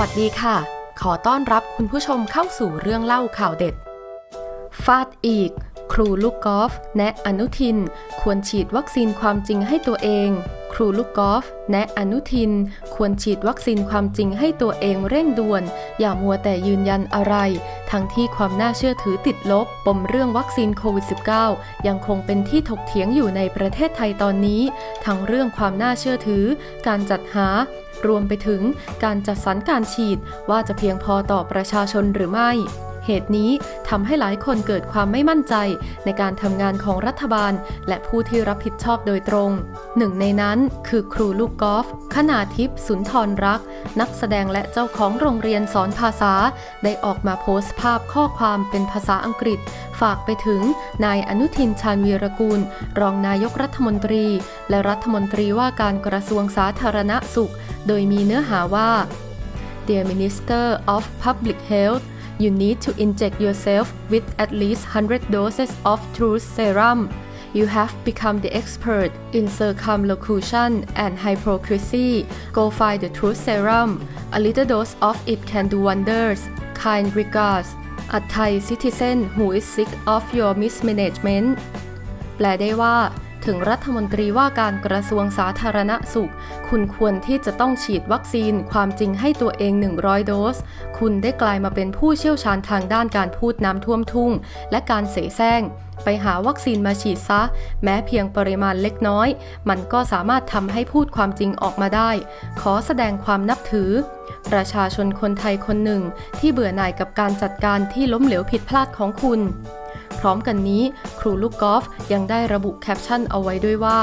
วัสดีค่ะ ขอต้อนรับคุณผู้ชมเข้าสู่เรื่องเล่าข่าวเด็ด ฟาดอีก ครูลูกกอล์ฟแนะอนุทิน ควรฉีดวัคซีนความจริงให้ตัวเอง ครูลูกกอล์ฟแนะอนุทิน ควรฉีดวัคซีนความจริงให้ตัวเองเร่งด่วน อย่ามัวแต่ยืนยันอะไร ทั้งที่ความน่าเชื่อถือติดลบ ปมเรื่องวัคซีนโควิด -19 ยังคงเป็นที่ถกเถียงอยู่ในประเทศไทยตอนนี้ ทั้งเรื่องความน่าเชื่อถือ การจัดหารวมไปถึงการจัดสรรการฉีดว่าจะเพียงพอต่อประชาชนหรือไม่ เหตุนี้ทำให้หลายคนเกิดความไม่มั่นใจในการทำงานของรัฐบาล และผู้ที่รับผิดชอบโดยตรง หนึ่งในนั้นคือครูลูกกอล์ฟขนาทิพย์สุนทรรัก นักแสดงและเจ้าของโรงเรียนสอนภาษา ได้ออกมาโพสต์ภาพข้อความเป็นภาษาอังกฤษ ฝากไปถึงนายอนุทินชาญวีรกูล รองนายกรัฐมนตรี และรัฐมนตรีว่าการกระทรวงสาธารณสุข โดยมีเนื้อหาว่า Dear Minister of Public Health you need to inject yourself with at least 100 doses of truth serum. You have become the expert in circumlocution and hypocrisy. Go find the truth serum. A little dose of it can do wonders. Kind regards. A Thai citizen who is sick of your mismanagement. แปลได้ว่า ถึงรัฐมนตรีว่าการกระทรวงสาธารณสุข คุณควรที่จะต้องฉีดวัคซีนความจริงให้ตัวเอง 100 โดส คุณได้กลายมาเป็นผู้เชี่ยวชาญทางด้านการพูดน้ำท่วมทุ่ง และการเสแสร้งไปหาวัคซีนมาฉีดซะ แม้เพียงปริมาณเล็กน้อย มันก็สามารถทำให้พูดความจริงออกมาได้ ขอแสดงความนับถือ ประชาชนคนไทยคนหนึ่งที่เบื่อหน่ายกับการจัดการที่ล้มเหลวผิดพลาดของคุณ พร้อมกันนี้ ครูลูกกอล์ฟยังได้ระบุแคปชั่นเอาไว้ด้วยว่า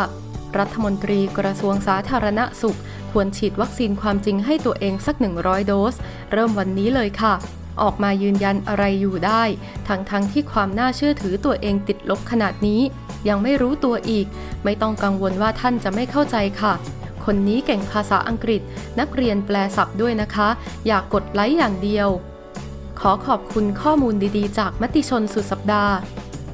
รัฐมนตรีกระทรวงสาธารณสุข ควรฉีดวัคซีนความจริงให้ตัวเองสัก 100 โดส เริ่มวันนี้เลยค่ะ ออกมายืนยันอะไรอยู่ได้ ทั้งทั้งที่ความน่าเชื่อถือตัวเองติดลบขนาดนี้ ยังไม่รู้ตัวอีก ไม่ต้องกังวลว่าท่านจะไม่เข้าใจค่ะคนนี้เก่งภาษาอังกฤษ นักเรียนแปลศัพท์ด้วยนะคะ อยากกดไลค์อย่างเดียว ขอขอบคุณข้อมูลดีๆ จากมติชนสุดสัปดาห์